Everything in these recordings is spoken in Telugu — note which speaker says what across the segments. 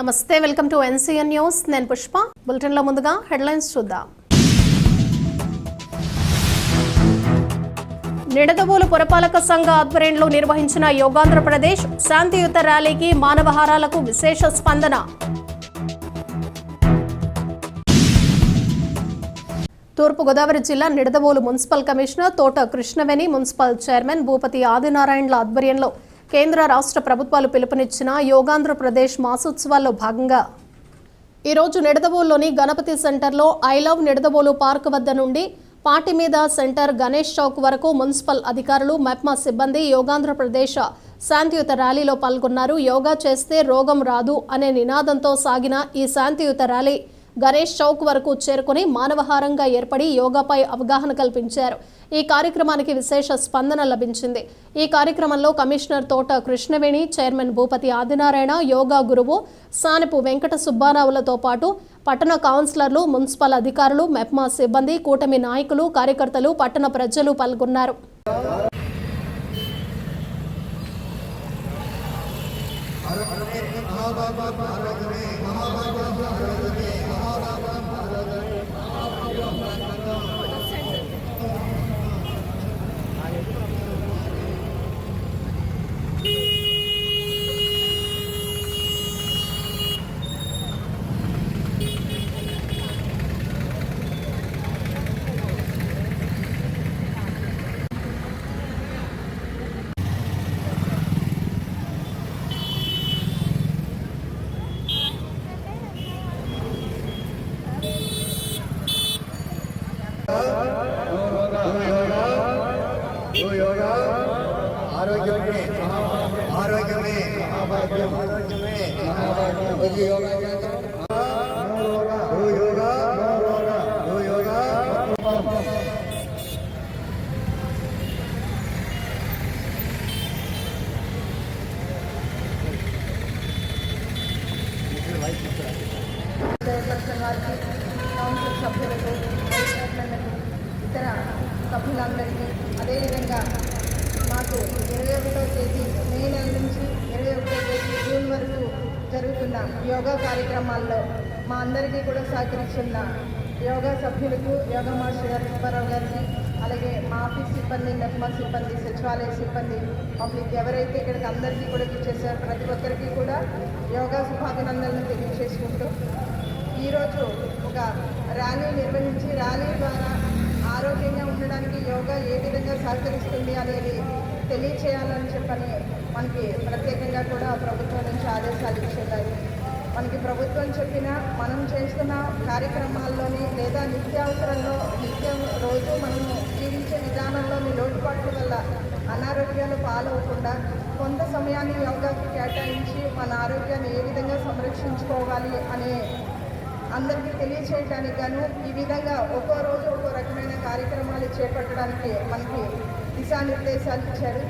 Speaker 1: నమస్తే వెల్కమ్ టు ఎన్సీఎన్ న్యూస్. నేను పుష్ప. బులెటిన్లో ముందుగా హెడ్లైన్స్ చూద్దాం. నిడదవోలు పురపాలక సంఘ ఆధ్వర్యంలో నిర్వహించిన యోగాంధ్రప్రదేశ్ శాంతియుత ర్యాలీకి మానవహారాలకు విశేష స్పందన. తూర్పుగోదావరి జిల్లా Nidadavolu municipal commissioner Thota Krishnaveni municipal chairman Bhupathi ఆదినారాయణల ఆధ్వర్యంలో కేంద్ర రాష్ట్ర ప్రభుత్వాలు పిలుపునిచ్చిన యోగాంధ్రప్రదేశ్ మాసోత్సవాల్లో భాగంగా ఈరోజు నిడదవోలులోని గణపతి సెంటర్లో ఐ లవ్ నిడదవోలు పార్క్ వద్ద నుండి పాటి మీద సెంటర్ గణేష్ చౌక్ వరకు మున్సిపల్ అధికారులు మెప్మా సిబ్బంది యోగాంధ్రప్రదేశ్ శాంతియుత ర్యాలీలో పాల్గొన్నారు. యోగా చేస్తే రోగం రాదు అనే నినాదంతో సాగిన ఈ శాంతియుత ర్యాలీ గణేష్ చౌక్ వరకు చేరుకుని మానవహారంగా ఏర్పడి యోగాపై అవగాహన కల్పించారు. ఈ కార్యక్రమానికి విశేష స్పందన లభించింది. ఈ కార్యక్రమంలో కమిషనర్ తోట కృష్ణవేణి చైర్మన్ భూపతి ఆదినారాయణ యోగా గురువు సానపు వెంకట సుబ్బారావులతో పాటు పట్టణ కౌన్సిలర్లు మున్సిపల్ అధికారులు మెప్మా సిబ్బంది కూటమి నాయకులు కార్యకర్తలు పట్టణ ప్రజలు పాల్గొన్నారు.
Speaker 2: ఆరోగ్యమే. ఆరోగ్యమే. మహాభాగ్యం ఆరోగ్యమే. యోగా చేద్దాం. ఓ యోగా ఓ యోగా
Speaker 3: చైర్పర్సన్ వారికి కౌన్సిల్ సభ్యులకు వైస్ చైర్మన్లకు ఇతర సభ్యులందరికీ అదేవిధంగా వరకు ఇరవై ఒకటో తేదీ మే నెల నుంచి ఇరవై ఒకటో తేదీ జూన్ వరకు జరుగుతున్న యోగా కార్యక్రమాల్లో మా అందరికీ కూడా సహకరిస్తున్న యోగా సభ్యులకు యోగా మాస్టర్ గారు సుబ్బారావు గారికి అలాగే మా ఆఫీస్ సిబ్బంది నెప్మా సిబ్బంది సచివాలయ సిబ్బంది పబ్లిక్ ఎవరైతే ఇక్కడికి అందరికీ కూడా ఇచ్చేసారు ప్రతి ఒక్కరికి కూడా యోగా శుభాభినందనలు తెలియజేసుకుంటూ ఈరోజు ఒక ర్యాలీ నిర్వహించి ర్యాలీ ద్వారా ఆరోగ్యంగా ఉండడానికి యోగా ఏ విధంగా సహకరిస్తుంది అనేది తెలియచేయాలని చెప్పని మనకి ప్రత్యేకంగా కూడా ప్రభుత్వం నుంచి ఆదేశాలు ఇచ్చున్నారు మనకి ప్రభుత్వం చెప్పిన మనం చేస్తున్న కార్యక్రమాల్లోని లేదా నిత్యావసరంలో నిత్యం రోజు మనం జీవించే విధానంలోని లోటుపాట్ల వల్ల అనారోగ్యాలు పాలవకుండా కొంత సమయాన్ని యోగాకి కేటాయించి మన ఆరోగ్యాన్ని ఏ విధంగా సంరక్షించుకోవాలి అనే అందరికీ తెలియచేయడానికి గాను ఈ విధంగా ఒక్కో రోజు ఒక్కో రకమైన కార్యక్రమాలు చేపట్టడానికి మనకి దిశానిర్దేశాలు ఇచ్చారు.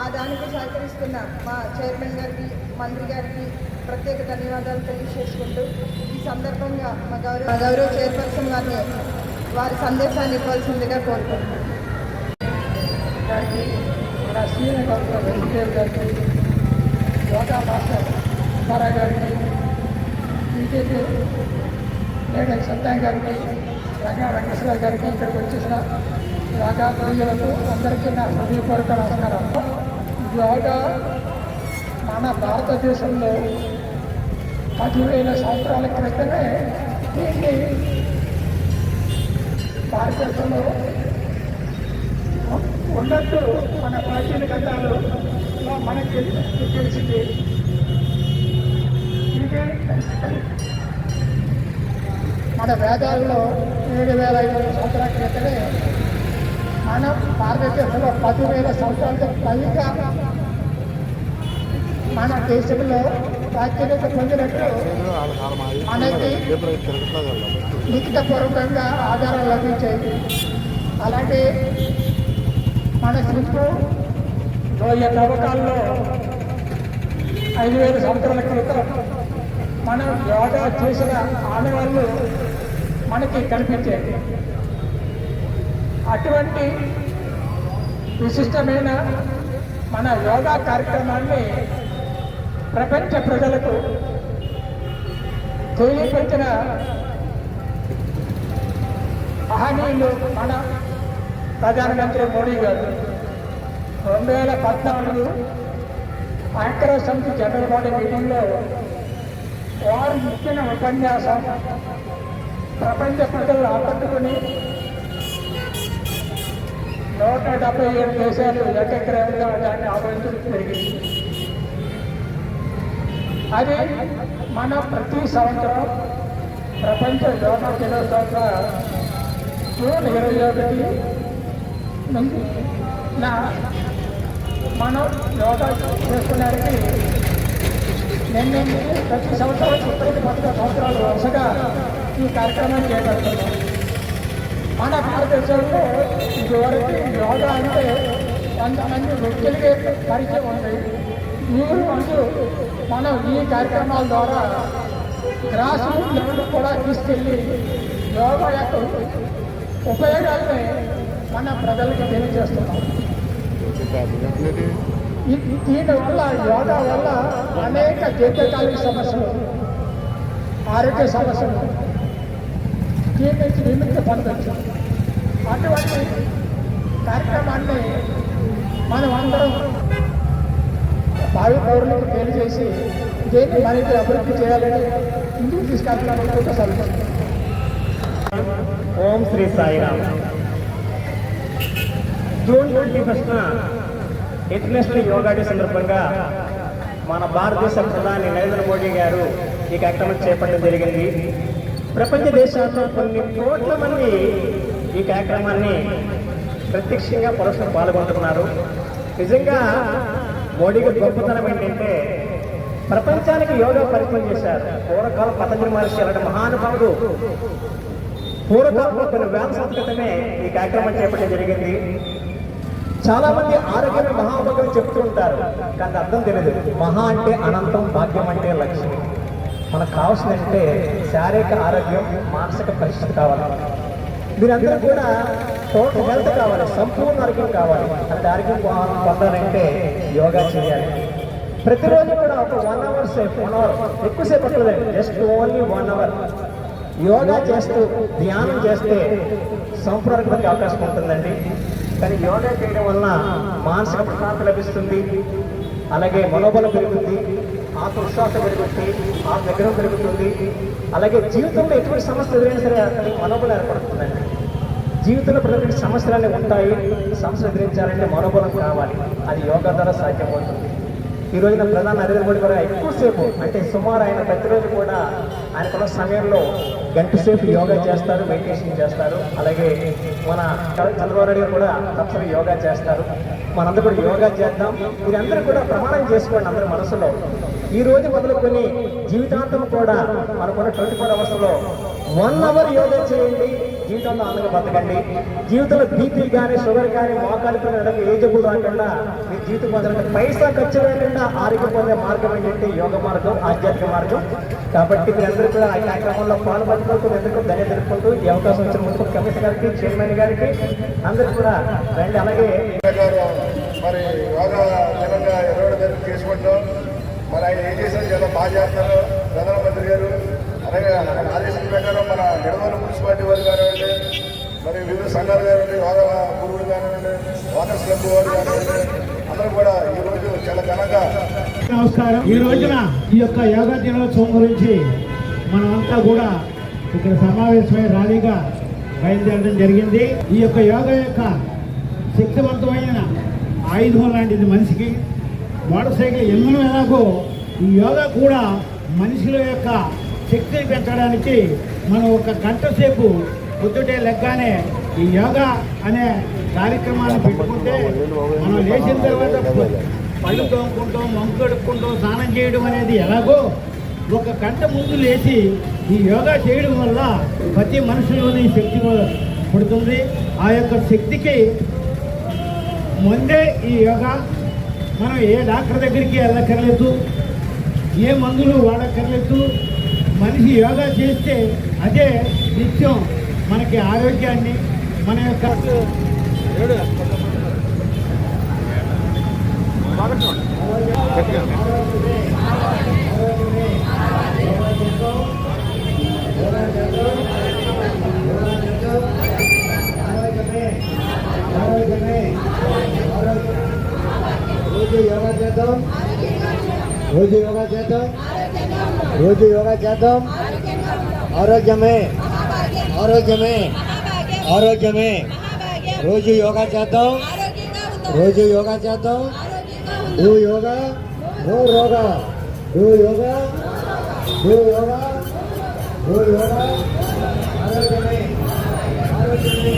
Speaker 3: ఆ దానికి సహకరిస్తున్న మా చైర్మన్ గారికి మంత్రి గారికి ప్రత్యేక ధన్యవాదాలు తెలియజేసుకుంటూ ఈ సందర్భంగా మా గౌరవ మా గౌరవ చైర్పర్సన్ గారిని వారి సందేశాన్ని ఇవ్వాల్సిందిగా కోరుకుంటున్నాను.
Speaker 4: సీనియర్ డాక్టర్ వెంకటేష్ గారికి యోగా మాస్టర్ సుబ్బారావు గారికి బీజేపీ లీడర్ సత్యం గారికి రంగా వెంకటేశ్వర గారికి ఇక్కడికి వచ్చేసిన యోగా ప్రియులకు అందరికీ నా హృదయపూర్వక నమస్కారం. యోగా మన భారతదేశంలో పదివేల సంవత్సరాల క్రితమే దీన్ని భారతదేశంలో ఉన్నట్టు మన ప్రాచీన గతాలు మనకి తెలిసింది. ఇది మన వేదాల్లో ఏడు వేల ఐదు వందల సంవత్సరాల క్రితమే మన భారతదేశంలో పదివేల సంవత్సరాలకు పైగా మన దేశంలో ప్రాచుర్యత పొందినట్టు మనకి లిఖితపూర్వకంగా ఆధారాలు లభించాయి. అలాంటి మన శిల్పు రోజు తవ్వకాల్లో ఐదు వేల సంవత్సరాల క్రితం మనం యోగా చేసిన ఆడవాళ్ళు మనకి కనిపించేది అటువంటి విశిష్టమైన మన యోగా కార్యక్రమాన్ని ప్రపంచ ప్రజలకు తెలియపరిచిన మహనీయులు మన ప్రధానమంత్రి మోడీ గారు. రెండు వేల పద్నాలుగు ఐక్యరాజ్య సమితి జనరల్ బాడీ మీటింగ్లో వారు ఇచ్చిన ఉపన్యాసం ప్రపంచ ప్రజలు ఆకట్టుకుని నూట డెబ్బై ఏడు దేశాలు ఏకగ్రహంగా దాన్ని ఆలోచించడం జరిగింది. అది మన ప్రతి సంవత్సరం ప్రపంచ యోగా దినోత్సవంగా జూన్ ఇరవై ఒకటి నుంచి నా మనం యోగా చేసుకునేది నిన్న ప్రతి సంవత్సరం ముప్పై పదకొండు సంవత్సరాలు వరుసగా ఈ కార్యక్రమాన్ని చేపడుతున్నాం. మన భారతదేశంలో ఇదివరకు యోగా అంటే కొంతమంది వ్యక్తులకే పరిచయం ఉంది. ఈ రోజు మనం ఈ కార్యక్రమాల ద్వారా గ్రాస్ రూట్ లెవెల్ కూడా తీసుకెళ్ళి యోగా యొక్క ఉపయోగాల్ని మన ప్రజలకు తెలియజేస్తున్నాం. ఈ- దీని వల్ల యోగా వల్ల అనేక దీర్ఘకాలిక సమస్యలు ఆరోగ్య సమస్యలు దీని నుంచి అటువంటి కార్యక్రమాన్ని మనం అందరం భావి పౌరులకు తెలియజేసి దేన్ని మరింత అభివృద్ధి చేయాలని ఇంటికి తీసుకెళ్తామని
Speaker 5: ఓం శ్రీ సాయిరామ్. జూన్ ట్వంటీ ఫస్ట్న ఇంటర్నేషనల్ యోగా డే సందర్భంగా మన భారతదేశ ప్రధాని నరేంద్ర మోడీ గారు ఈ కార్యక్రమం చేపట్టడం జరిగింది. ప్రపంచ దేశాల్లో కొన్ని కోట్ల మంది ఈ కార్యక్రమాన్ని ప్రత్యక్షంగా పరస్పరం పాల్గొంటున్నారు. నిజంగా మోడీ గారి గొప్పతనం ఏంటంటే ప్రపంచానికి యోగా పరిచయం చేశారు. పూర్వకాలం పతంజలి మహర్షి అలాంటి మహానుభావుడు పూర్వకాలంలో కొన్ని వేల సంవత్సరాల ఈ కార్యక్రమం చేపట్టడం జరిగింది. చాలా మంది ఆరోగ్యమే మహాభాగ్యం చెప్తూ ఉంటారు కానీ అర్థం తెలియదు. మహా అంటే అనంతం భాగ్యం మనకు కావాల్సిందంటే శారీరక ఆరోగ్యం మానసిక పరిస్థితి కావాలి. మీరందరూ కూడా టోటల్ హెల్త్ కావాలి సంపూర్ణ ఆరోగ్యం కావాలి. అంత ఆరోగ్యం పొందాలంటే యోగా చేయాలి. ప్రతిరోజు కూడా ఒక వన్ అవర్ సేపు వన్ అవర్ ఎక్కువసేపు పట్టలేదు just only one hour yoga చేస్తూ ధ్యానం చేస్తే సంపూర్ణకి అవకాశం ఉంటుందండి. కానీ యోగా చేయడం వలన మానసిక ప్రశాంతి లభిస్తుంది. అలాగే మనోబలం పెరుగుతుంది. ఆత్మవిశ్వాసం పెరుగుతుంది ఆత్మగ్రహం పెరుగుతుంది. అలాగే జీవితంలో ఎటువంటి సమస్య ఎదురైనా సరే అతనికి మనోబలం ఏర్పడుతుందండి. జీవితంలో ప్రతి సమస్యలన్నీ ఉంటాయి. సమస్యలు ఎదిరించాలంటే మనోబలం కావాలి. అది యోగా ద్వారా సాధ్యమవుతుంది. ఈ రోజున ప్రధాని నరేంద్ర మోడీ కూడా ఎక్కువసేపు అంటే సుమారు ఆయన ప్రతిరోజు కూడా ఆయనకున్న సమయంలో గంట సేపు యోగా చేస్తారు మెడిటేషన్ చేస్తారు. అలాగే మన చంద్రబాబు నాయుడు గారు కూడా తప్పని యోగా చేస్తారు. మనందరూ కూడా యోగా చేద్దాం. మీరందరూ కూడా ప్రమాణం చేసుకోండి అందరి మనసులో. ఈ రోజు మొదలుకొని జీవితాంతం కూడా మనకున్న ట్వంటీ ఫోర్ అవర్స్లో వన్ అవర్ యోగా చేయండి. జీవితంలో ఆనందంగా బతకండి జీవితంలో బీపీ కానీ షుగర్ కానీ మోకాలు కానీ ఏ జబ్బు రాకుండా మీ జీవితం పొందాలంటే పైసా ఖర్చు లేకుండా ఆరోగ్యం పొందే మార్గం ఏంటంటే యోగ మార్గం ఆధ్యాత్మిక మార్గం. కాబట్టి మీరందరూ కూడా ఆ కార్యక్రమంలో పాల్పంచుకుంటూ ఎందుకు ధన్య తెలుపుకుంటూ ఈ అవకాశం వచ్చిన ముందు కమిషనర్ గారికి చైర్మన్ గారికి అందరూ కూడా రండి. అలాగే
Speaker 6: మరి యోగా దినంగా ఇరవై చేసుకుంటాం. మరి ఆయన ఏం చేశారు? చాలా బాగా చేస్తారు ప్రధానమంత్రి గారు. అలాగే ఆయన ఆదేశం ప్రకారం మన నిడమల మున్సిపాలిటీ వారు కానివ్వండి మరి వివిధ సంఘాలు కానివ్వండి యోగా గురువులు కానివ్వండి వాటర్ క్లబ్ వారు కానివ్వండి అందరూ కూడా ఈ రోజు చాలా ఘనంగా
Speaker 7: నమస్కారం. ఈ రోజున ఈ యొక్క యోగా దినోత్సవం గురించి మనమంతా కూడా ఇక్కడ సమావేశమై ర్యాలీగా బయలుదేరడం జరిగింది. ఈ యొక్క యోగా యొక్క శక్తివంతమైన ఆయుధం లాంటిది మనిషికి. మోటార్ సైకిల్ ఎన్నో ఎలాగో ఈ యోగా కూడా మనుషుల యొక్క శక్తిని పెంచడానికి మనం ఒక గంట సేపు పొద్దుటే లెగ్గానే ఈ యోగా అనే కార్యక్రమాన్ని పెట్టుకుంటే మనం లేచిన తర్వాత పళ్ళు తోముకుంటాం వంకు కడుక్కుంటాం స్నానం చేయడం అనేది ఎలాగో ఒక గంట ముందు లేచి ఈ యోగా చేయడం వల్ల ప్రతి మనుషుల్లోని శక్తి పుడుతుంది. ఆ యొక్క శక్తికి ముందే ఈ యోగా మనం ఏ డాక్టర్ దగ్గరికి వెళ్ళక్కర్లేదు ఏ మందులు వాడక్కర్లేదు మనిషి యోగా చేస్తే అదే నిత్యం మనకి ఆరోగ్యాన్ని మన యొక్క
Speaker 2: చేద్దాం రోజు యోగా చేద్దాం. రోజు యోగా చేద్దాం. ఆరోగ్యమే. ఆరోగ్యమే. ఆరోగ్యమే. రోజు యోగా చేద్దాం. రోజు యోగా చేద్దాం. Do yoga no రోగా do yoga do yoga do yoga. ఆరోగ్యమే. ఆరోగ్యమే.